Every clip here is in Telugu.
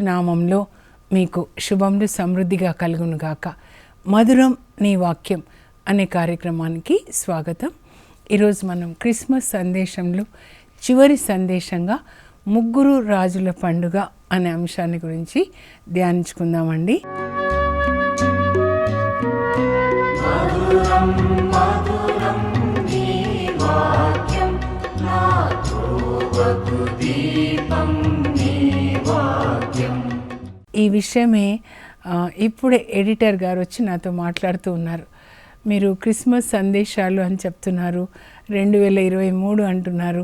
నామంలో మీకు శుభములు సమృద్ధిగా కలుగునుగాక. మధురం నీ వాక్యం అనే కార్యక్రమానికి స్వాగతం. ఈరోజు మనం క్రిస్మస్ సందేశంలో చివరి సందేశంగా ముగ్గురు రాజుల పండుగ అనే అంశాన్ని గురించి ధ్యానించుకుందామండి. ఈ విషయమే ఇప్పుడే ఎడిటర్ గారు వచ్చి నాతో మాట్లాడుతూ ఉన్నారు. మీరు క్రిస్మస్ సందేశాలు అని చెప్తున్నారు రెండు వేల ఇరవై మూడు అంటున్నారు.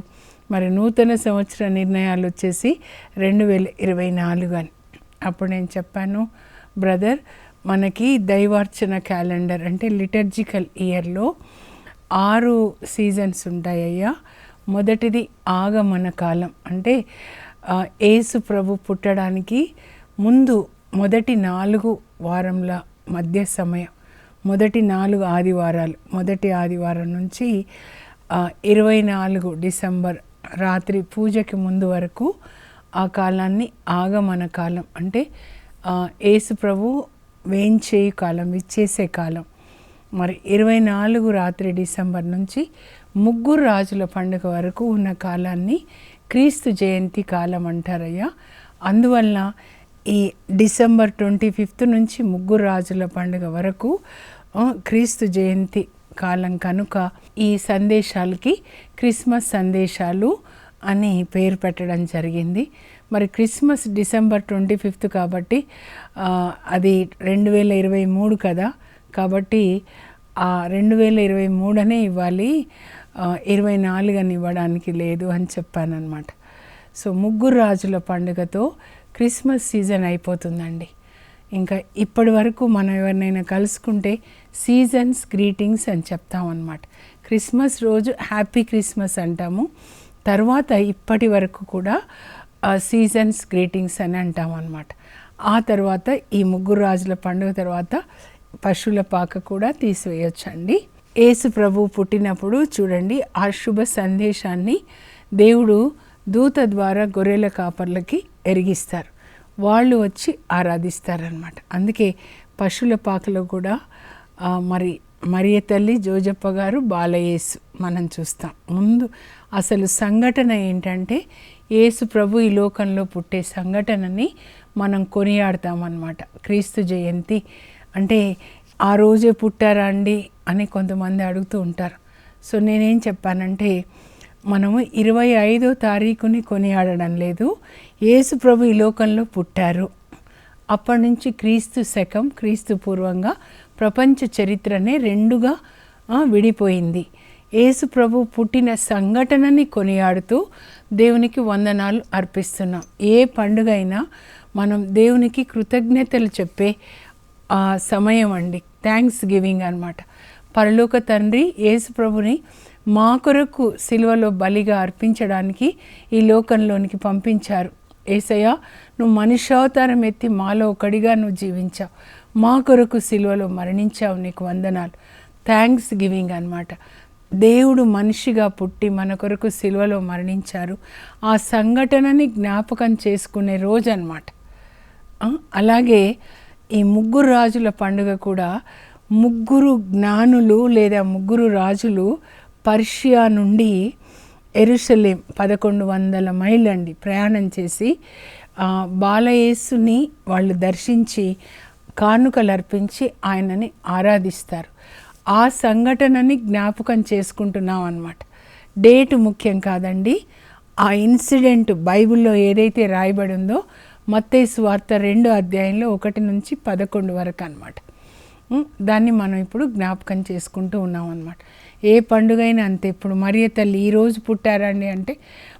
మరి నూతన సంవత్సర నిర్ణయాలు వచ్చేసి రెండు వేల ఇరవై నాలుగు అని. అప్పుడు నేను చెప్పాను బ్రదర్ మనకి దైవార్చన క్యాలెండర్ అంటే లిటర్జికల్ ఇయర్లో ఆరు సీజన్స్ ఉంటాయ్యా మొదటిది ఆగమన కాలం అంటే ఏసు ప్రభు పుట్టడానికి ముందు మొదటి నాలుగు వారంల మధ్య సమయం మొదటి నాలుగు ఆదివారాలు మొదటి ఆదివారం నుంచి ఇరవై నాలుగు డిసెంబర్ రాత్రి పూజకి ముందు వరకు ఆ కాలాన్ని ఆగమన కాలం అంటే యేసు ప్రభు వేంచేయి కాలం ఇచ్చేసే కాలం. మరి ఇరవై నాలుగు రాత్రి డిసెంబర్ నుంచి ముగ్గురు రాజుల పండుగ వరకు ఉన్న కాలాన్ని క్రీస్తు జయంతి కాలం అంటారయ్యా. అందువల్ల ఈ డిసెంబర్ ట్వంటీ ఫిఫ్త్ నుంచి ముగ్గురు రాజుల పండుగ వరకు క్రీస్తు జయంతి కాలం కనుక ఈ సందేశాలకి క్రిస్మస్ సందేశాలు అని పేరు పెట్టడం జరిగింది. మరి క్రిస్మస్ డిసెంబర్ ట్వంటీ ఫిఫ్త్ కాబట్టి అది రెండు వేల ఇరవై మూడు కదా. కాబట్టి ఆ రెండు వేల ఇరవై మూడనే ఇవ్వాలి ఇరవై నాలుగు అని ఇవ్వడానికి లేదు అని చెప్పానన్నమాట. సో ముగ్గురు రాజుల పండుగతో క్రిస్మస్ సీజన్ అయిపోతుందండి. ఇంకా ఇప్పటి వరకు మనం ఎవరినైనా కలుసుకుంటే సీజన్స్ గ్రీటింగ్స్ అని చెప్తామన్నమాట. క్రిస్మస్ రోజు హ్యాపీ క్రిస్మస్ అంటాము. తర్వాత ఇప్పటి వరకు కూడా సీజన్స్ గ్రీటింగ్స్ అని అంటామన్నమాట. ఆ తర్వాత ఈ ముగ్గురు రాజుల పండుగ తర్వాత పశువుల పాక కూడా తీసివేయొచ్చండి. యేసు ప్రభు పుట్టినప్పుడు చూడండి ఆ శుభ సందేశాన్ని దేవుడు దూత ద్వారా గొర్రెల కాపర్లకి ఎరిగిస్తారు. వాళ్ళు వచ్చి ఆరాధిస్తారనమాట అందుకే పశువుల పాకలో కూడా మరి మరియ తల్లి జోజప్ప గారు బాలయేసు మనం చూస్తాం. ముందు అసలు సంఘటన ఏంటంటే యేసు ప్రభు ఈ లోకంలో పుట్టే సంఘటనని మనం కొనియాడతామన్నమాట. క్రీస్తు జయంతి అంటే ఆ రోజే పుట్టారా అండి అని కొంతమంది అడుగుతూ ఉంటారు. సో నేనేం చెప్పానంటే మనము ఇరవై ఐదో తారీఖుని కొనియాడడం లేదు. యేసు ప్రభు ఈ లోకంలో పుట్టారు. అప్పటి నుంచి క్రీస్తు శకం క్రీస్తు పూర్వంగా ప్రపంచ చరిత్రనే రెండుగా విడిపోయింది. యేసు ప్రభు పుట్టిన సంఘటనని కొనియాడుతూ దేవునికి వందనాలు అర్పిస్తున్నాం. ఏ పండుగ అయినా మనం దేవునికి కృతజ్ఞతలు చెప్పే సమయం అండి. థ్యాంక్స్ గివింగ్ అనమాట పరలోక తండ్రి యేసు ప్రభుని మా కొరకు సిలువలో బలిగా అర్పించడానికి ఈ లోకంలోనికి పంపించారు. ఏసయ్య నువ్వు మనుష్యావతారం ఎత్తి మాలో ఒకడిగా నువ్వు జీవించావు. మా కొరకు సిలువలో మరణించావు నీకు వందనాలు. థ్యాంక్స్ గివింగ్ అనమాట దేవుడు మనిషిగా పుట్టి మన కొరకు సిలువలో మరణించారు. ఆ సంఘటనని జ్ఞాపకం చేసుకునే రోజు అన్నమాట. అలాగే ఈ ముగ్గురు రాజుల పండుగ కూడా ముగ్గురు జ్ఞానులు లేదా ముగ్గురు రాజులు పర్షియా నుండి ఎరుషలేం పదకొండు వందల మైళ్ళు అండి ప్రయాణం చేసి బాలయేసుని వాళ్ళు దర్శించి కానుకలు అర్పించి ఆయనని ఆరాధిస్తారు. ఆ సంఘటనని జ్ఞాపకం చేసుకుంటున్నాం అనమాట డేట్ ముఖ్యం కాదండి. ఆ ఇన్సిడెంట్ బైబిల్లో ఏదైతే రాయబడి ఉందో మత్తేసు వార్త రెండు అధ్యాయంలో ఒకటి నుంచి పదకొండు వరకు అనమాట దాన్ని మనం ఇప్పుడు జ్ఞాపకం చేసుకుంటూ ఉన్నాం అనమాట ఏ పండుగ అయినా అంతే. ఇప్పుడు మరియ తల్లి ఈరోజు పుట్టారండి అంటే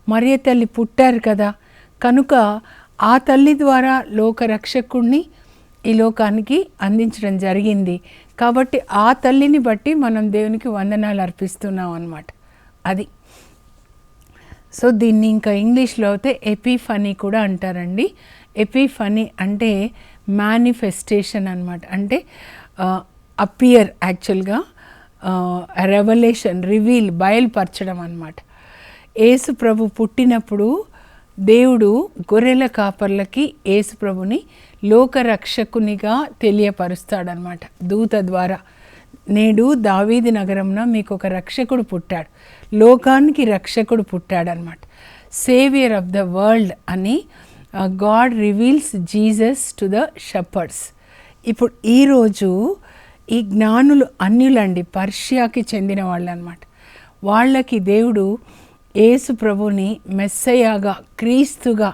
మరియ తల్లి పుట్టారు కదా. కనుక ఆ తల్లి ద్వారా లోక రక్షకుణ్ణి ఈ లోకానికి అందించడం జరిగింది. కాబట్టి ఆ తల్లిని బట్టి మనం దేవునికి వందనాలు అర్పిస్తున్నాం అన్నమాట. అది. సో దీన్ని ఇంకా ఇంగ్లీష్లో అయితే ఎపిఫనీ కూడా అంటారండి. ఎపిఫనీ అంటే మేనిఫెస్టేషన్ అనమాట అంటే అపియర్ యాక్చువల్గా రెవల్యూషన్ రివీల్ బయలుపరచడం అనమాట యేసు ప్రభు పుట్టినప్పుడు దేవుడు గొర్రెల కాపర్లకి ఏసుప్రభుని లోకరక్షకునిగా తెలియపరుస్తాడనమాట దూత ద్వారా. నేడు దావీది నగరంలో మీకు ఒక రక్షకుడు పుట్టాడు. లోకానికి రక్షకుడు పుట్టాడనమాట సేవియర్ ఆఫ్ ద వరల్డ్ అని God reveals Jesus to the shepherds ఇప్పుడు ఈరోజు ఈ జ్ఞానులు అన్యులండి పర్షియాకి చెందిన వాళ్ళు అనమాట వాళ్ళకి దేవుడు యేసు ప్రభుని మెస్సయాగా క్రీస్తుగా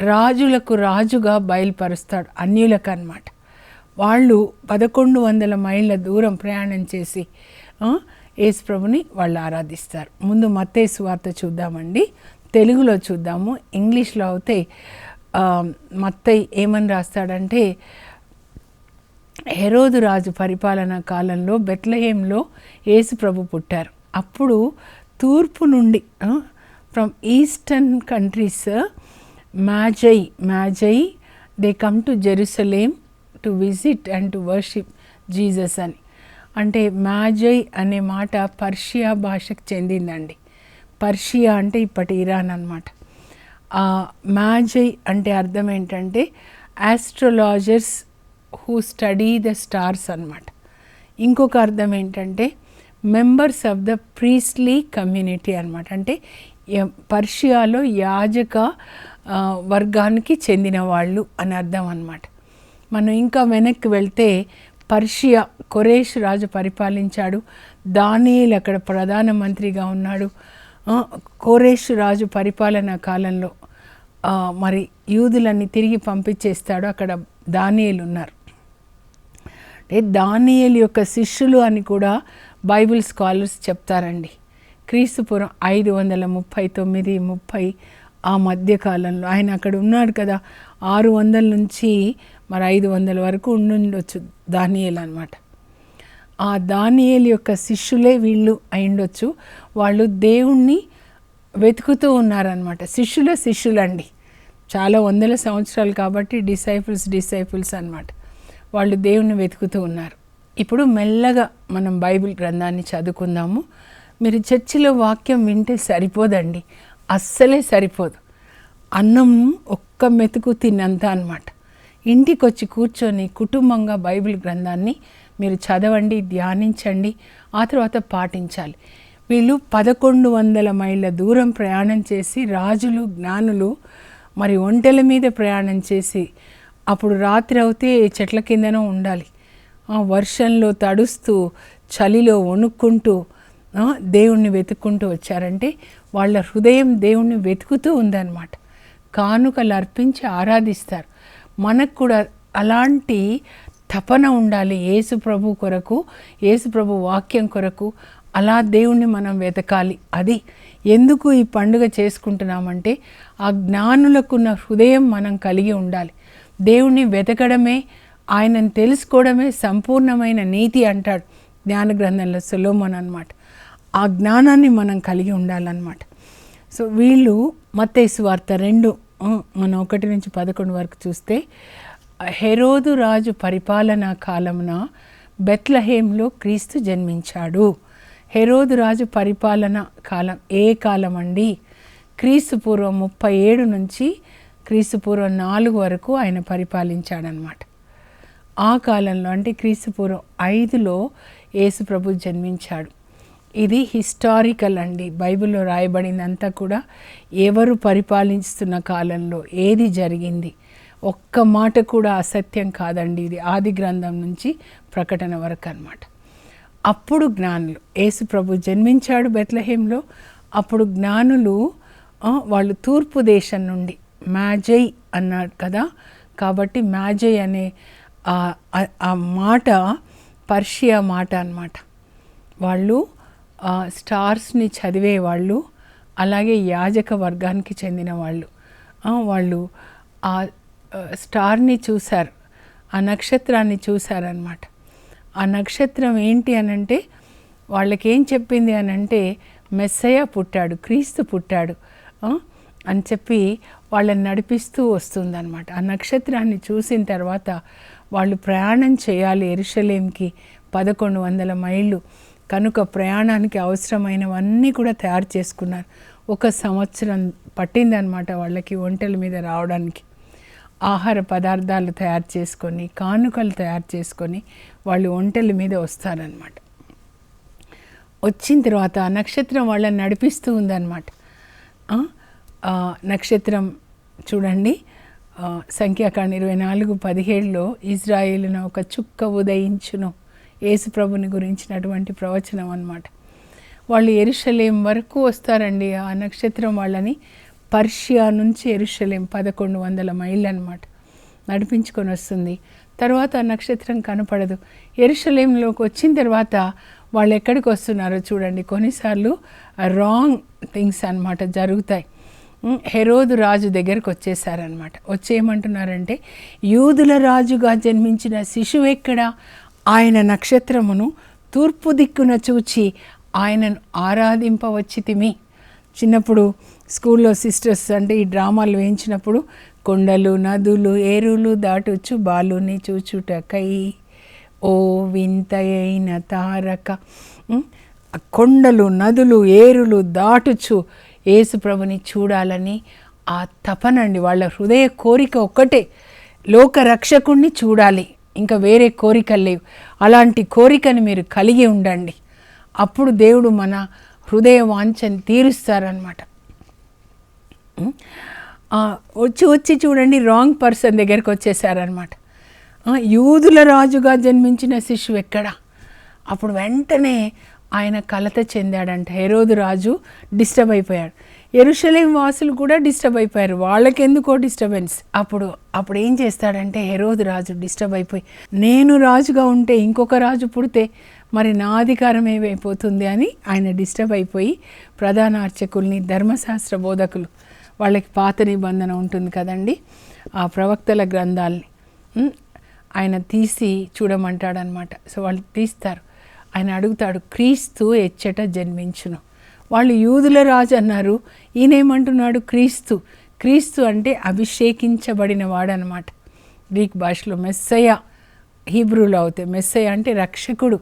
రాజులకు రాజుగా బయలుపరుస్తాడు అన్యులకు అనమాట వాళ్ళు పదకొండు వందల మైళ్ళ దూరం ప్రయాణం చేసి యేసు ప్రభుని వాళ్ళు ఆరాధిస్తారు. ముందు మత్తేసు వార్త చూద్దామండి. తెలుగులో చూద్దాము. ఇంగ్లీష్లో అయితే మత్తయ్య ఏమని రాస్తాడంటే హెరోదు రాజు పరిపాలన కాలంలో బెత్లహేంలో యేసుప్రభు పుట్టారు. అప్పుడు తూర్పు నుండి from eastern countries magi magi they come to Jerusalem to visit and to worship Jesus అని. అంటే మ్యాజై అనే మాట పర్షియా భాషకు చెందిందండి. పర్షియా అంటే ఇప్పటి ఇరాన్ అనమాట మ్యాజై అంటే అర్థం ఏంటంటే astrologers who study the stars అనమాట ఇంకొక అర్థం ఏంటంటే members of the priestly community అనమాట అంటే పర్షియాలో యాజక వర్గానికి చెందిన వాళ్ళు అని అర్థం అనమాట మనం ఇంకా వెనక్కి వెళ్తే పర్షియా కొరేష్ రాజు పరిపాలించాడు. దానియలు అక్కడ ప్రధానమంత్రిగా ఉన్నాడు. కోరేష్ రాజు పరిపాలన కాలంలో మరి యూదులన్నీ తిరిగి పంపించేస్తాడు. అక్కడ దానియలు ఉన్నారు. అంటే దానియల్ యొక్క శిష్యులు అని కూడా బైబిల్ స్కాలర్స్ చెప్తారండి. క్రీస్తుపురం ఐదు వందల ముప్పై తొమ్మిది ముప్పై ఆ మధ్యకాలంలో ఆయన అక్కడ ఉన్నాడు కదా ఆరు వందల నుంచి మరి ఐదు వందల వరకు ఉండుండొచ్చు దానియల్ అనమాట ఆ దానియల్ యొక్క శిష్యులే వీళ్ళు అయిండొచ్చు వాళ్ళు దేవుణ్ణి వెతుకుతూ ఉన్నారనమాట శిష్యుల శిష్యులండి. చాలా వందల సంవత్సరాలు కాబట్టి డిసైపుల్స్ డిసైపుల్స్ అన్నమాట. వాళ్ళు దేవుణ్ణి వెతుకుతూ ఉన్నారు. ఇప్పుడు మెల్లగా మనం బైబిల్ గ్రంథాన్ని చదువుకుందాము. మీరు చర్చిలో వాక్యం వింటే సరిపోదండి. అస్సలే సరిపోదు. అన్నం ఒక్క మెతుకు తిన్నంత అనమాట ఇంటికి వచ్చి కూర్చొని కుటుంబంగా బైబిల్ గ్రంథాన్ని మీరు చదవండి ధ్యానించండి ఆ తర్వాత పాటించాలి. వీళ్ళు పదకొండు వందల మైళ్ళ దూరం ప్రయాణం చేసి రాజులు జ్ఞానులు మరి ఒంటెల మీద ప్రయాణం చేసి అప్పుడు రాత్రి అవుతే చెట్ల కిందనో ఉండాలి. ఆ వర్షంలో తడుస్తూ చలిలో వణుక్కుంటూ దేవుణ్ణి వెతుక్కుంటూ వచ్చారంటే వాళ్ళ హృదయం దేవుణ్ణి వెతుకుతూ ఉందన్నమాట. కానుకలు అర్పించి ఆరాధిస్తారు. మనకు కూడా అలాంటి తపన ఉండాలి యేసు ప్రభు కొరకు యేసు ప్రభు వాక్యం కొరకు. అలా దేవుణ్ణి మనం వెతకాలి. అది ఎందుకు ఈ పండుగ చేసుకుంటున్నామంటే ఆ జ్ఞానులకున్న హృదయం మనం కలిగి ఉండాలి. దేవుణ్ణి వెతకడమే ఆయనను తెలుసుకోవడమే సంపూర్ణమైన నీతి అంటాడు జ్ఞాన గ్రంథంలో సులోమన్ అనమాట ఆ జ్ఞానాన్ని మనం కలిగి ఉండాలన్నమాట. సో వీళ్ళు మత్తేసు వార్త రెండు మనం ఒకటి నుంచి పదకొండు వరకు చూస్తే హెరోదు రాజు పరిపాలనా కాలమున బెత్లహేమ్లో క్రీస్తు జన్మించాడు. హెరోదు రాజు పరిపాలన కాలం ఏ కాలం అండి క్రీస్తు పూర్వం ముప్పై ఏడు నుంచి క్రీస్తుపూర్వం నాలుగు వరకు ఆయన పరిపాలించాడనమాట. ఆ కాలంలో అంటే క్రీస్తుపూర్వం ఐదులో యేసుప్రభు జన్మించాడు. ఇది హిస్టారికల్ అండి. బైబిల్లో రాయబడిందంతా కూడా ఎవరు పరిపాలిస్తున్న కాలంలో ఏది జరిగింది? ఒక్క మాట కూడా అసత్యం కాదండి. ఇది ఆది గ్రంథం నుంచి ప్రకటన వరకు అన్నమాట. అప్పుడు జ్ఞానులు యేసు ప్రభు జన్మించాడు బెత్లహేంలో. అప్పుడు జ్ఞానులు వాళ్ళు తూర్పు దేశం నుండి మ్యాజై అన్నాడు కదా. కాబట్టి మ్యాజై అనే ఆ- మాట పర్షియా మాట అన్నమాట. వాళ్ళు ఆ, స్టార్స్ని చదివే వాళ్ళు అలాగే యాజక వర్గానికి చెందిన వాళ్ళు. వాళ్ళు ఆ స్టార్ని చూశారు ఆ నక్షత్రాన్ని చూశారనమాట ఆ నక్షత్రం ఏంటి అనంటే వాళ్ళకేం చెప్పింది అనంటే మెస్సయ్య పుట్టాడు క్రీస్తు పుట్టాడు. అని చెప్పి వాళ్ళని నడిపిస్తూ వస్తుందన్నమాట. ఆ నక్షత్రాన్ని చూసిన తర్వాత వాళ్ళు ప్రయాణం చేయాలి ఎరుషలేంకి పదకొండు వందల మైళ్ళు. కనుక ప్రయాణానికి అవసరమైనవన్నీ కూడా తయారు చేసుకున్నారు. ఒక సంవత్సరం పట్టిందనమాట వాళ్ళకి వంటల మీద రావడానికి. ఆహార పదార్థాలు తయారు చేసుకొని కానుకలు తయారు చేసుకొని వాళ్ళు వంటల మీద వస్తారనమాట వచ్చిన తర్వాత ఆ నక్షత్రం వాళ్ళని నడిపిస్తూ ఉందన్నమాట. నక్షత్రం చూడండి. సంఖ్యాకాండ ఇరవై నాలుగు పదిహేడులో ఇజ్రాయేలున ఒక చుక్క ఉదయించును. యేసు ప్రభుని గురించినటువంటి ప్రవచనం అనమాట వాళ్ళు ఎరుషలేం వరకు వస్తారండి ఆ నక్షత్రం వాళ్ళని. పర్షియా నుంచి ఎరుషలేం పదకొండు వందల మైళ్ళు అనమాట నడిపించుకొని వస్తుంది. తర్వాత ఆ నక్షత్రం కనపడదు. ఎరుషలేంలోకి వచ్చిన తర్వాత వాళ్ళు ఎక్కడికి వస్తున్నారో చూడండి. కొన్నిసార్లు రాంగ్ థింగ్స్ అన్నమాట జరుగుతాయి. హెరోదు రాజు దగ్గరకు వచ్చేసారనమాట వచ్చేయమంటున్నారంటే యూదుల రాజుగా జన్మించిన శిశువు ఎక్కడ? ఆయన నక్షత్రమును తూర్పు దిక్కున చూచి ఆయనను ఆరాధింపవచ్చితిమి. చిన్నప్పుడు స్కూల్లో సిస్టర్స్ అంటే ఈ డ్రామాలు వేయించినప్పుడు కొండలు నదులు ఏరులు దాటొచ్చు బాలుని చూచుటకై. ఓ వింతయైన తారక కొండలు నదులు ఏరులు దాటుచు ఏసుప్రభుని చూడాలని ఆ తపనండి వాళ్ళ హృదయ కోరిక ఒక్కటే లోక రక్షకుణ్ణి చూడాలి. ఇంకా వేరే కోరికలు లేవు. అలాంటి కోరికని మీరు కలిగి ఉండండి. అప్పుడు దేవుడు మన హృదయ వాంఛని తీరుస్తారనమాట వచ్చి వచ్చి చూడండి రాంగ్ పర్సన్ దగ్గరికి వచ్చేసారనమాట యూదుల రాజుగా జన్మించిన శిశువు ఎక్కడ? అప్పుడు వెంటనే ఆయన కలత చెందాడంట. హెరోదు రాజు డిస్టర్బ్ అయిపోయాడు. ఎరుషలేం వాసులు కూడా డిస్టర్బ్ అయిపోయారు. వాళ్ళకెందుకో డిస్టర్బెన్స్? అప్పుడు అప్పుడు ఏం చేస్తాడంటే హెరోదు రాజు డిస్టర్బ్ అయిపోయి నేను రాజుగా ఉంటే ఇంకొక రాజు పుడితే మరి నా అధికారం ఏమైపోతుంది? అని ఆయన డిస్టర్బ్ అయిపోయి ప్రధాన అర్చకుల్ని ధర్మశాస్త్ర బోధకులు వాళ్ళకి పాత నిబంధన ఉంటుంది కదండి ఆ ప్రవక్తల గ్రంథాల్ని ఆయన తీసి చూడమంటాడనమాట. సో వాళ్ళు తీస్తారు. ఆయన అడుగుతాడు క్రీస్తు ఎచ్చట జన్మించును. వాళ్ళు యూదుల రాజు అన్నారు ఈయనేమంటున్నాడు? క్రీస్తు క్రీస్తు అంటే అభిషేకించబడిన వాడనమాట. గ్రీక్ భాషలో మెస్సయ హీబ్రూలో అవుతాయి మెస్సయ అంటే రక్షకుడు.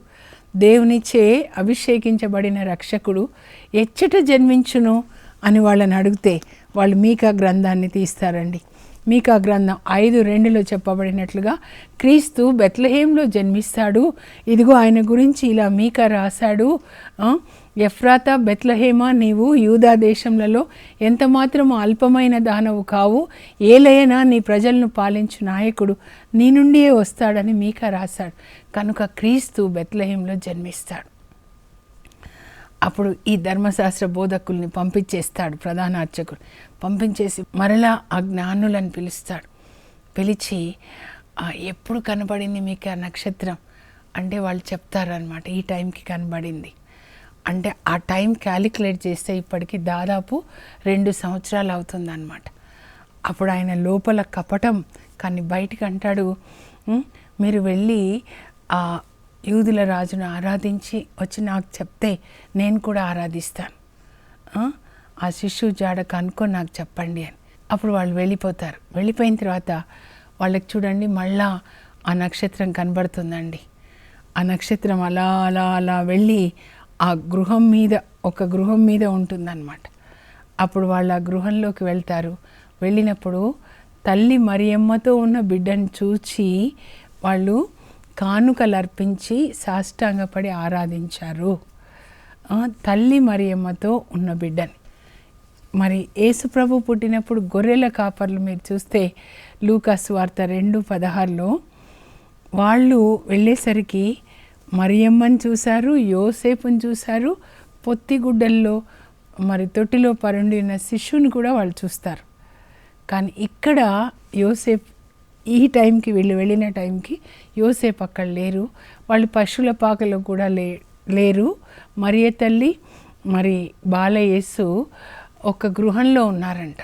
దేవునిచే అభిషేకించబడిన రక్షకుడు ఎచ్చట జన్మించును అని వాళ్ళని అడిగితే వాళ్ళు మీకా గ్రంథాన్ని తీస్తారండి. మీకా గ్రంథం ఐదు రెండులో చెప్పబడినట్లుగా క్రీస్తు బెత్లహేంలో జన్మిస్తాడు. ఇదిగో ఆయన గురించి ఇలా మీకా రాశాడు. ఆ, ఎఫ్రాతా బెత్లహేమా నీవు యూదా దేశంలో ఎంత మాత్రం అల్పమైన దానవు కావు. ఏలైనా నీ ప్రజలను పాలించు నాయకుడు నీ నుండియే వస్తాడని మీకా రాశాడు. కనుక క్రీస్తు బెత్లహేంలో జన్మిస్తాడు. అప్పుడు ఈ ధర్మశాస్త్ర బోధకుల్ని పంపించేస్తాడు ప్రధాన అర్చకుడు పంపించేసి మరలా ఆ జ్ఞానులను పిలుస్తాడు. పిలిచి ఎప్పుడు కనబడింది మీకు ఆ నక్షత్రం? అంటే వాళ్ళు చెప్తారనమాట ఈ టైంకి కనబడింది. అంటే ఆ టైం క్యాలిక్యులేట్ చేస్తే ఇప్పటికి దాదాపు రెండు సంవత్సరాలు అవుతుందన్నమాట. అప్పుడు ఆయన లోపల కపటం కానీ బయటికి అంటాడు మీరు వెళ్ళి ఆ యూదుల రాజును ఆరాధించి వచ్చి నాకు చెప్తే నేను కూడా ఆరాధిస్తాను. ఆ శిశువు జాడ కనుక్కొని నాకు చెప్పండి అని. అప్పుడు వాళ్ళు వెళ్ళిపోతారు. వెళ్ళిపోయిన తర్వాత వాళ్ళకి చూడండి మళ్ళా ఆ నక్షత్రం కనబడుతుందండి. ఆ నక్షత్రం అలా అలా అలా వెళ్ళి ఆ గృహం మీద ఒక గృహం మీద ఉంటుందన్నమాట. అప్పుడు వాళ్ళు ఆ గృహంలోకి వెళ్తారు. వెళ్ళినప్పుడు తల్లి మరియమ్మతో ఉన్న బిడ్డను చూచి వాళ్ళు కానుకలు అర్పించి సాష్టాంగపడి ఆరాధించారు. తల్లి మరియమ్మతో ఉన్న బిడ్డని. మరి యేసుప్రభు పుట్టినప్పుడు గొర్రెల కాపర్లు మీరు చూస్తే లూకాస్ వార్త రెండు పదహారులో వాళ్ళు వెళ్ళేసరికి మరియమ్మని చూశారు యోసేపుని చూశారు పొత్తిగుడ్డల్లో మరి తొట్టిలో పరుండి ఉన్న శిష్యుని కూడా వాళ్ళు చూస్తారు. కానీ ఇక్కడ యోసేప్ ఈ టైంకి వీళ్ళు వెళ్ళిన టైంకి యోసేపు అక్కడ లేరు. వాళ్ళు పశువుల పాకలో కూడా లే లేరు. మరియ తల్లి మరి బాలయేసు ఒక గృహంలో ఉన్నారంట.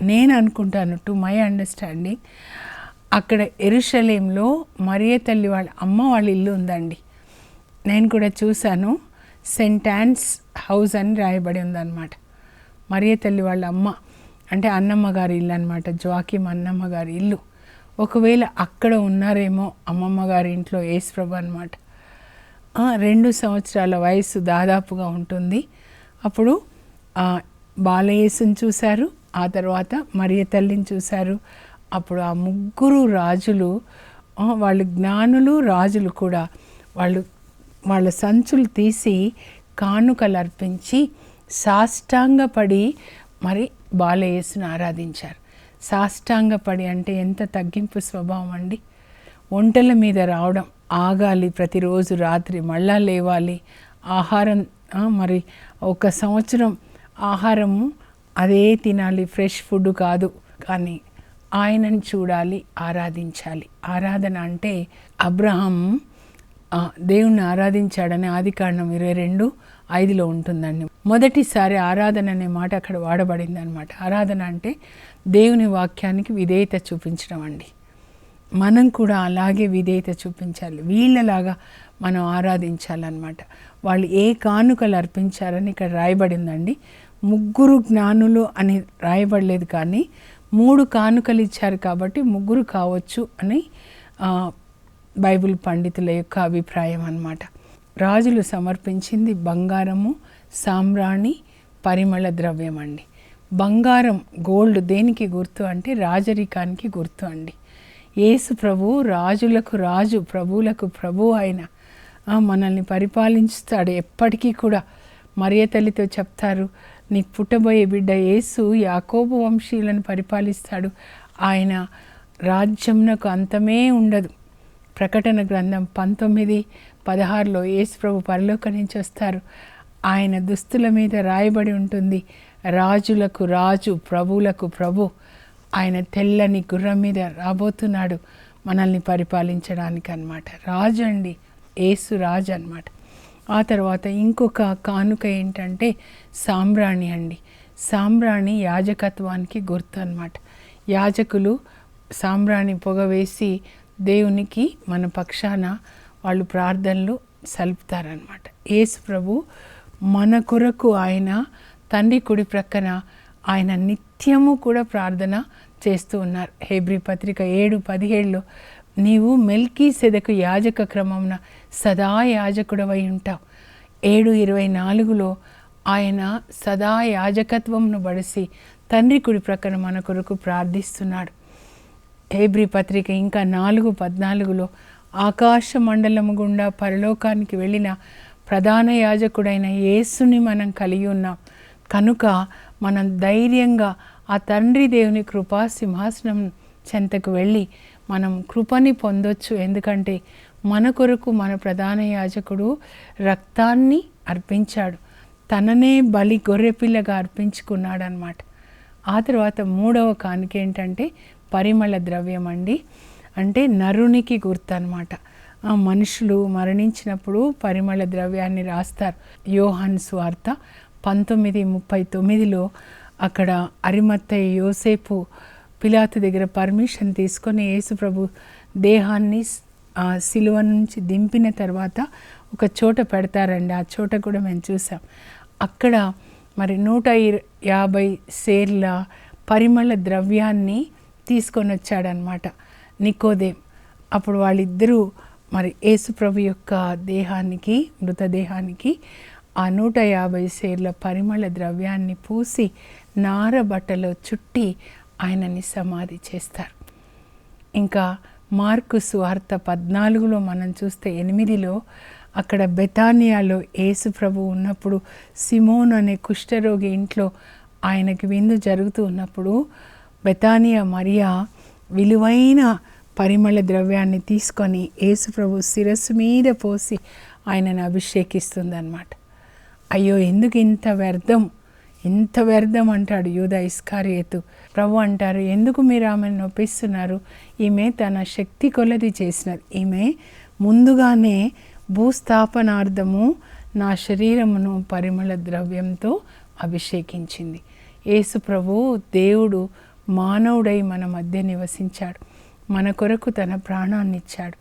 నేను అనుకుంటాను టు మై అండర్స్టాండింగ్ అక్కడ ఎరుషలేంలో మరియ తల్లి వాళ్ళ అమ్మ వాళ్ళ ఇల్లు ఉందండి. నేను కూడా చూశాను. సెంట్ యాన్స్ హౌస్ అని రాయబడి ఉందన్నమాట. మరియ తల్లి వాళ్ళ అమ్మ అంటే అన్నమ్మ గారి ఇల్లు అనమాట జోకిం అన్నమ్మ గారి ఇల్లు. ఒకవేళ అక్కడ ఉన్నారేమో అమ్మమ్మ గారి ఇంట్లో యేసుప్రభు అనమాట రెండు సంవత్సరాల వయసు దాదాపుగా ఉంటుంది. అప్పుడు బాలయేసుని చూశారు ఆ తర్వాత మరియ తల్లిని చూశారు. అప్పుడు ఆ ముగ్గురు రాజులు వాళ్ళు జ్ఞానులు రాజులు కూడా వాళ్ళు వాళ్ళ సంచులు తీసి కానుకలు అర్పించి సాష్టాంగపడి మరి బాలయేసును ఆరాధించారు. సాష్టాంగపడి అంటే ఎంత తగ్గింపు స్వభావం అండి. ఒంటల మీద రావడం ఆగాలి ప్రతిరోజు రాత్రి మళ్ళా లేవాలి ఆహారం మరి ఒక సంవత్సరం ఆహారం అదే తినాలి ఫ్రెష్ ఫుడ్ కాదు. కానీ ఆయనను చూడాలి ఆరాధించాలి. ఆరాధన అంటే అబ్రహం దేవుణ్ణి ఆరాధించాడని ఆదికాండం ఇరవై రెండు ఐదులో ఉంటుందండి. మొదటిసారి ఆరాధన అనే మాట అక్కడ వాడబడింది అనమాట ఆరాధన అంటే దేవుని వాక్యానికి విధేయత చూపించడం అండి. మనం కూడా అలాగే విధేయత చూపించాలి. వీళ్ళలాగా మనం ఆరాధించాలన్నమాట. వాళ్ళు ఏ కానుకలు అర్పించారని ఇక్కడ రాయబడిందండి. ముగ్గురు జ్ఞానులు అని రాయబడలేదు కానీ మూడు కానుకలు ఇచ్చారు కాబట్టి ముగ్గురు కావచ్చు అని బైబిల్ పండితుల యొక్క అభిప్రాయం అన్నమాట. రాజులు సమర్పించింది బంగారము సామ్రాణి పరిమళ ద్రవ్యం అండి బంగారం గోల్డ్ దేనికి గుర్తు అంటే రాజరికానికి గుర్తు అండి. యేసు ప్రభు రాజులకు రాజు ప్రభువులకు ప్రభు ఆయన మనల్ని పరిపాలించుతాడు. ఎప్పటికీ కూడా మరియ తల్లితో చెప్తారు నీకు పుట్టబోయే బిడ్డ యేసు యాకోబు వంశీయులను పరిపాలిస్తాడు. ఆయన రాజ్యంనకు అంతమే ఉండదు. ప్రకటన గ్రంథం పంతొమ్మిది పదహారులో యేసు ప్రభు పరలోక నుంచి వస్తారు. ఆయన దుస్తుల మీద రాయబడి ఉంటుంది. రాజులకు రాజు ప్రభువులకు ప్రభు ఆయన తెల్లని గుర్రం మీద రాబోతున్నాడు మనల్ని పరిపాలించడానికి అన్నమాట. రాజు అండి ఏసు రాజు అన్నమాట. ఆ తర్వాత ఇంకొక కానుక ఏంటంటే సాంబ్రాణి అండి. సాంబ్రాణి యాజకత్వానికి గుర్తు అనమాట యాజకులు సాంబ్రాణి పొగ వేసి దేవునికి మన పక్షాన వాళ్ళు ప్రార్థనలు సలుపుతారనమాట యేసు ప్రభు మన కొరకు ఆయన తండ్రి కుడి ప్రక్కన ఆయన నిత్యము కూడా ప్రార్థన చేస్తూ ఉన్నారు. హేబ్రి పత్రిక ఏడు పదిహేడులో నీవు మెల్కీ సెదకు యాజక క్రమమున సదా యాజకుడవై ఉంటావు. ఏడు ఇరవై నాలుగులో ఆయన సదా యాజకత్వంను బడిసి తండ్రి కుడి ప్రక్కన మన కొరకు ప్రార్థిస్తున్నాడు. హేబ్రి పత్రిక ఇంకా నాలుగు పద్నాలుగులో ఆకాశ మండలము గుండా పరలోకానికి వెళ్ళిన ప్రధాన యాజకుడైన యేసుని మనం కలిగి ఉన్నాం. కనుక మనం ధైర్యంగా ఆ తండ్రి దేవుని కృపా సింహాసనం చెంతకు వెళ్ళి మనం కృపని పొందొచ్చు. ఎందుకంటే మన కొరకు మన ప్రధాన యాజకుడు రక్తాన్ని అర్పించాడు. తననే బలి గొర్రెపిల్లగా అర్పించుకున్నాడు అనమాట ఆ తర్వాత మూడవ కానుక ఏంటంటే పరిమళ ద్రవ్యం అండి. అంటే నరునికి గుర్తు అనమాట మనుషులు మరణించినప్పుడు పరిమళ ద్రవ్యాన్ని రాస్తారు. యోహాన్ స్వార్త పంతొమ్మిది ముప్పై తొమ్మిదిలో అక్కడ అరిమత్తయ్య యోసేపు పిలాతు దగ్గర పర్మిషన్ తీసుకొని యేసుప్రభు దేహాన్ని ఆ, సిలువ నుంచి దింపిన తర్వాత ఒక చోట పెడతారండి. ఆ చోట కూడా మేము చూసాం. అక్కడ మరి నూట యాభై సేర్ల పరిమళ ద్రవ్యాన్ని తీసుకొని వచ్చాడనమాట నికోదేం. అప్పుడు వాళ్ళిద్దరూ మరి యేసుప్రభు యొక్క దేహానికి మృతదేహానికి ఆ నూట యాభై సేర్ల పరిమళ ద్రవ్యాన్ని పూసి నార బట్టలో చుట్టి ఆయనని సమాధి చేస్తారు. ఇంకా మార్కు సువార్త పద్నాలుగులో మనం చూస్తే ఎనిమిదిలో అక్కడ బెతానియాలో యేసు ప్రభు ఉన్నప్పుడు సిమోన్ అనే కుష్ఠరోగి ఇంట్లో ఆయనకి విందు జరుగుతూ ఉన్నప్పుడు బెతానియా మరియా విలువైన పరిమళ ద్రవ్యాన్ని తీసుకొని యేసు ప్రభు శిరస్సు మీద పోసి ఆయనను అభిషేకిస్తుందన్నమాట. అయ్యో ఎందుకు ఇంత వ్యర్థం? ఇంత వ్యర్థం అంటాడు యూధ ఇస్కారియతు. ప్రభు అంటారు ఎందుకు మీరు ఆమెను నొప్పిస్తున్నారు? ఈమె తన శక్తి కొలది చేసినది. ఈమె ముందుగానే భూస్థాపనార్థము నా శరీరమును పరిమళ ద్రవ్యంతో అభిషేకించింది. యేసు ప్రభు దేవుడు మానవుడై మన మధ్య నివసించాడు. మన కొరకు తన ప్రాణాన్ని ఇచ్చాడు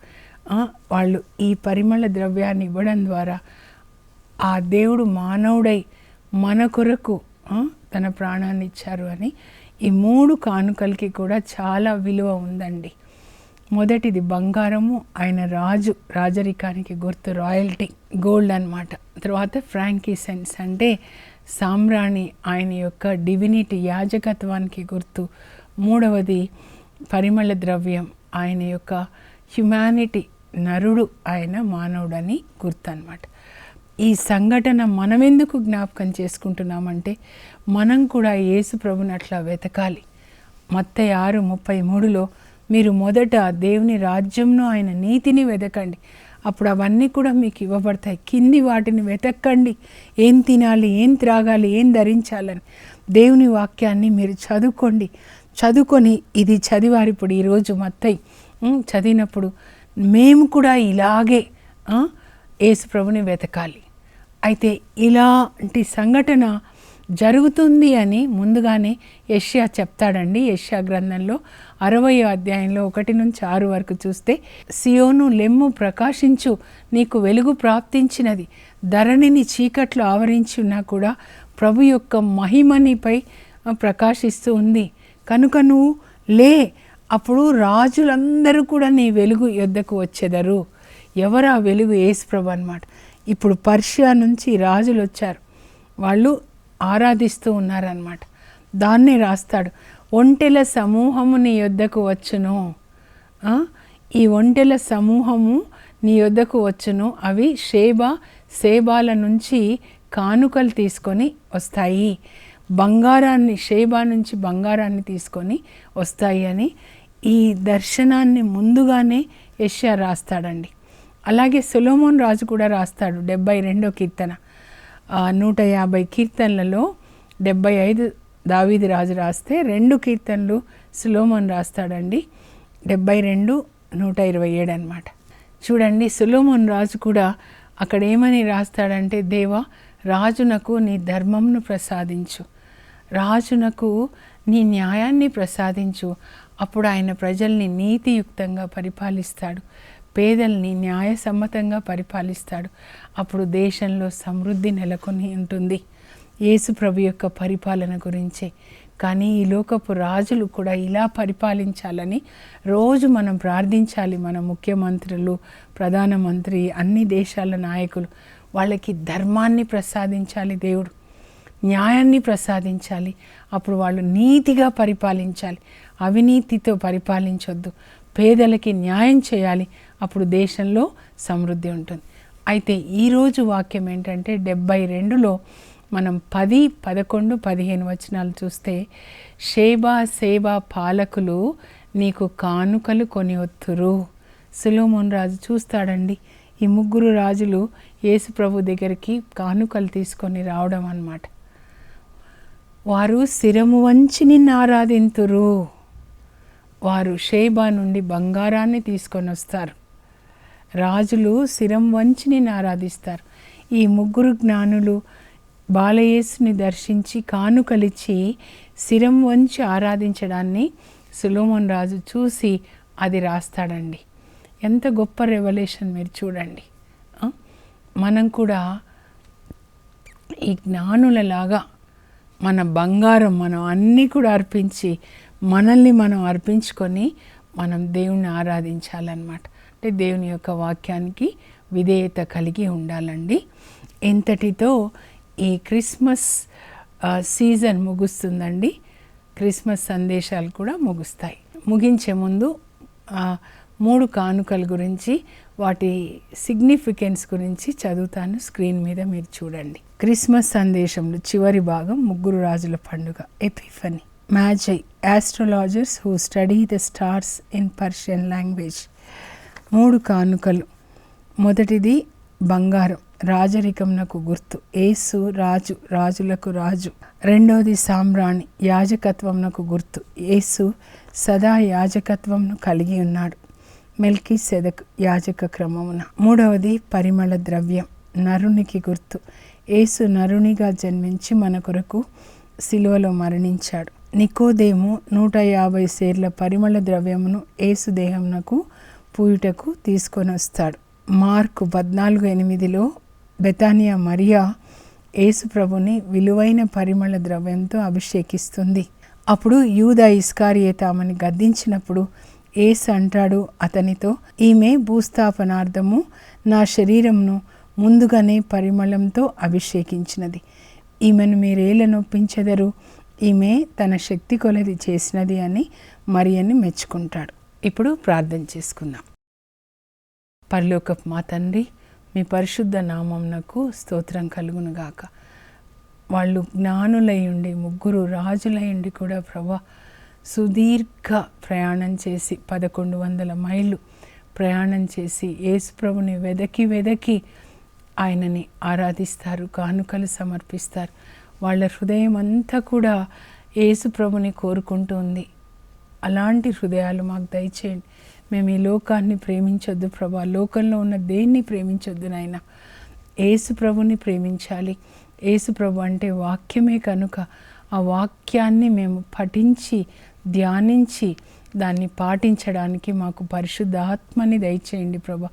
వాళ్ళు ఈ పరిమళ ద్రవ్యాన్ని ఇవ్వడం ద్వారా ఆ దేవుడు మానవుడై మన కొరకు తన ప్రాణాన్ని ఇచ్చారు అని ఈ మూడు కానుకలకి కూడా చాలా విలువ ఉందండి. మొదటిది బంగారము ఆయన రాజు రాజరికానికి గుర్తు రాయల్టీ గోల్డ్ అన్నమాట. తర్వాత ఫ్రాంకీ సెన్స్ అంటే సామ్రాణి ఆయన యొక్క డివినిటీ యాజకత్వానికి గుర్తు. మూడవది పరిమళ ద్రవ్యం ఆయన యొక్క హ్యుమానిటీ నరుడు ఆయన మానవుడని గుర్తు అనమాట ఈ సంఘటన మనం ఎందుకు జ్ఞాపకం చేసుకుంటున్నామంటే మనం కూడా యేసు ప్రభుని అట్లా వెతకాలి. మత్తయి ఆరు ముప్పై మూడులో మీరు మొదట దేవుని రాజ్యంను ఆయన నీతిని వెతకండి. అప్పుడు అవన్నీ కూడా మీకు ఇవ్వబడతాయి. కింది వాటిని వెతక్కండి. ఏం తినాలి ఏం త్రాగాలి ఏం ధరించాలని దేవుని వాక్యాన్ని మీరు చదువుకోండి. చదువుకొని ఇది చదివారు ఇప్పుడు ఈరోజు మత్తయి చదివినప్పుడు మేము కూడా ఇలాగే యేసుప్రభుని వెతకాలి. అయితే ఇలాంటి సంఘటన జరుగుతుంది అని ముందుగానే యష్యా చెప్తాడండి. యష్యా గ్రంథంలో అరవయో అధ్యాయంలో ఒకటి నుంచి ఆరు వరకు చూస్తే సియోను లెమ్ము ప్రకాశించు నీకు వెలుగు ప్రాప్తించినది. ధరణిని చీకట్లు ఆవరించున్నా కూడా ప్రభు యొక్క మహిమనిపై ప్రకాశిస్తూ ఉంది. కనుక నువ్వు లే అప్పుడు రాజులందరూ కూడా నీ వెలుగు యొద్దకు వచ్చేదరు. ఎవరు ఆ వెలుగు ఏసుప్రభు అనమాట ఇప్పుడు పర్షియా నుంచి రాజులు వచ్చారు. వాళ్ళు ఆరాధిస్తూ ఉన్నారనమాట దాన్నే రాస్తాడు. ఒంటెల సమూహము నీ యొద్దకు వచ్చును. ఈ ఒంటెల సమూహము నీ యొద్దకు వచ్చును. అవి షేబా సేబాల నుంచి కానుకలు తీసుకొని వస్తాయి. బంగారాన్ని షేబా నుంచి బంగారాన్ని తీసుకొని వస్తాయి అని ఈ దర్శనాన్ని ముందుగానే యష్యా రాస్తాడండి. అలాగే సొలోమోన్ రాజు కూడా రాస్తాడు డెబ్బై రెండో కీర్తన. నూట యాభై కీర్తనలలో డెబ్బై ఐదు దావీది రాజు రాస్తే రెండు కీర్తనలు సులోమన్ రాస్తాడండి. డెబ్బై రెండు నూట ఇరవై ఏడు అనమాట చూడండి సులోమన్ రాజు కూడా అక్కడ ఏమని రాస్తాడంటే దేవా రాజునకు నీ ధర్మంను ప్రసాదించు. రాజునకు నీ న్యాయాన్ని ప్రసాదించు. అప్పుడు ఆయన ప్రజల్ని నీతియుక్తంగా పరిపాలిస్తాడు. పేదల్ని న్యాయసమ్మతంగా పరిపాలిస్తాడు. అప్పుడు దేశంలో సమృద్ధి నెలకొని ఉంటుంది. యేసు ప్రభు యొక్క పరిపాలన గురించే. కానీ ఈ లోకపు రాజులు కూడా ఇలా పరిపాలించాలని రోజు మనం ప్రార్థించాలి. మన ముఖ్యమంత్రులు ప్రధానమంత్రి అన్ని దేశాల నాయకులు. వాళ్ళకి ధర్మాన్ని ప్రసాదించాలి దేవుడు. న్యాయాన్ని ప్రసాదించాలి. అప్పుడు వాళ్ళు నీతిగా పరిపాలించాలి. అవినీతితో పరిపాలించొద్దు. పేదలకి న్యాయం చేయాలి. అప్పుడు దేశంలో సమృద్ధి ఉంటుంది. అయితే ఈరోజు వాక్యం ఏంటంటే డెబ్బై రెండులో మనం పది పదకొండు పదిహేను వచనాలు చూస్తే షేబా సేబా పాలకులు నీకు కానుకలు కొనివత్తురు. సులోమోన్ రాజు చూస్తాడండి. ఈ ముగ్గురు రాజులు యేసుప్రభు దగ్గరికి కానుకలు తీసుకొని రావడం అన్నమాట. వారు శిరము వంచి నిన్ను ఆరాధింతురు. వారు షేబా నుండి బంగారాన్ని తీసుకొని వస్తారు. రాజులు శిరం వంచి నేను ఆరాధిస్తారు ఈ ముగ్గురు జ్ఞానులు బాలయేసుని దర్శించి కానుకలిచ్చి శిరం వంచి ఆరాధించడాన్ని సులోమన్ రాజు చూసి అది రాస్తాడండి. ఎంత గొప్ప రెవల్యూషన్ మీరు చూడండి. మనం కూడా ఈ జ్ఞానులలాగా మన బంగారం మనం అన్నీ కూడా అర్పించి మనల్ని మనం అర్పించుకొని మనం దేవుణ్ణి ఆరాధించాలన్నమాట. అంటే దేవుని యొక్క వాక్యానికి విధేయత కలిగి ఉండాలండి. ఇంతటితో ఈ క్రిస్మస్ సీజన్ ముగుస్తుందండి. క్రిస్మస్ సందేశాలు కూడా ముగుస్తాయి. ముగించే ముందు ఆ, మూడు కానుకల గురించి వాటి సిగ్నిఫికెన్స్ గురించి చదువుతాను స్క్రీన్ మీద మీరు చూడండి. క్రిస్మస్ సందేశంలో చివరి భాగం ముగ్గురు రాజుల పండుగ Epiphany. Magi astrologers who study the stars in Persian language. మూడు కానుకలు. మొదటిది బంగారం రాజరికంనకు గుర్తు. ఏసు రాజు రాజులకు రాజు. రెండవది సామ్రాణి యాజకత్వంనకు గుర్తు. ఏసు సదా యాజకత్వంను కలిగి ఉన్నాడు. మెల్కి సెదక్ యాజక క్రమమున. మూడవది పరిమళ ద్రవ్యం నరునికి గుర్తు. ఏసు నరునిగా జన్మించి మన కొరకు సిలువలో మరణించాడు. నికోదేము నూట యాభై సేర్ల పరిమళ ద్రవ్యమును ఏసు దేహమునకు పూయుటకు తీసుకొని వస్తాడు మార్కు పద్నాలుగు ఎనిమిదిలో బెతానియా మరియా యేసుప్రభుని విలువైన పరిమళ ద్రవ్యంతో అభిషేకిస్తుంది. అప్పుడు యూద ఇస్కారియేత ఆమెను గద్దించినప్పుడు ఏసు అంటాడు అతనితో ఈమె భూస్థాపనార్థము నా శరీరంను ముందుగానే పరిమళంతో అభిషేకించినది. ఈమెను మీరేల నొప్పించెదరు? ఈమె తన శక్తి కొలది చేసినది అని మరియని మెచ్చుకుంటాడు. ఇప్పుడు ప్రార్థన చేసుకుందాం. పరలోకపు మా తండ్రి మీ పరిశుద్ధ నామంనకు స్తోత్రం కలుగును గాక వాళ్ళు జ్ఞానులై ఉండి ముగ్గురు రాజులై ఉండి కూడా ప్రభా సుదీర్ఘ ప్రయాణం చేసి పదకొండు వందల మైళ్ళు ప్రయాణం చేసి యేసుప్రభుని వెదకి వెదకి ఆయనని ఆరాధిస్తారు కానుకలు సమర్పిస్తారు. వాళ్ళ హృదయం అంతా కూడా యేసుప్రభుని కోరుకుంటుంది కోరుకుంటూ ఉంది. అలాంటి హృదయాలు మాకు దయచేయండి. మేము ఈ లోకాన్ని ప్రేమించొద్దు ప్రభా. లోకంలో ఉన్న దేన్ని ప్రేమించొద్దు నాయన. యేసు ప్రభుని ప్రేమించాలి. యేసు ప్రభు అంటే వాక్యమే కనుక ఆ వాక్యాన్ని మేము పఠించి ధ్యానించి దాన్ని పాటించడానికి మాకు పరిశుద్ధాత్మని దయచేయండి ప్రభా.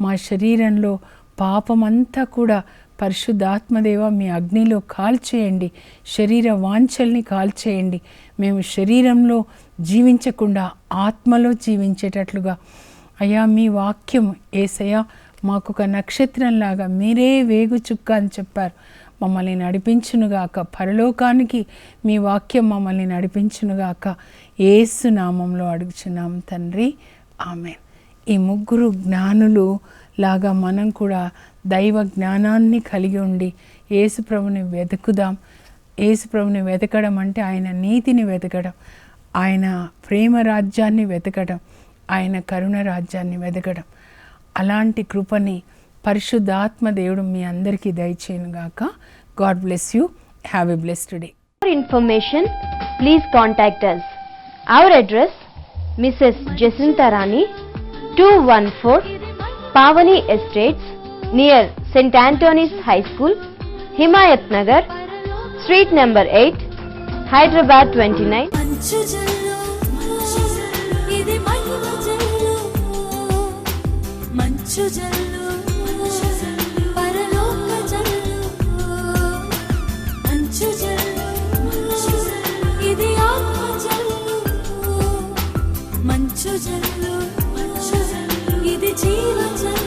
మా శరీరంలో పాపమంతా కూడా పరిశుద్ధాత్మదేవ మీ అగ్నిలో కాల్చేయండి. శరీర వాంఛల్ని కాల్చేయండి. మేము శరీరంలో జీవించకుండా ఆత్మలో జీవించేటట్లుగా. అయ్యా మీ వాక్యం ఏసయ్యా మాకు ఒక నక్షత్రంలాగా మీరే వేగు చుక్క అని చెప్పారు. మమ్మల్ని నడిపించునుగాక. పరలోకానికి మీ వాక్యం మమ్మల్ని నడిపించునుగాక. ఏసు నామంలో అడుగుచున్నాం తండ్రి. ఆమె ఈ ముగ్గురు జ్ఞానులు లాగా మనం కూడా దైవ జ్ఞానాన్ని కలిగి ఉండి యేసుప్రభుని వెతుకుదాం. యేసుప్రభుని వెతకడం అంటే ఆయన నీతిని వెతకడం. ఆయన ప్రేమ రాజ్యాన్ని వెతకడం. ఆయన కరుణ రాజ్యాన్ని వెతకడం. అలాంటి కృపని పరిశుద్ధాత్మ దేవుడు మీ అందరికీ దయచేయనుగాక God bless you. Have a blessed day. For information please contact us our address address, Mrs. Jacinta Rani, 214 Pavani Estates, near St. Anthony's High School, Himayat Nagar, Street number 8, Hyderabad 29. మంచు జల్లు ఇది జీవ జల్లు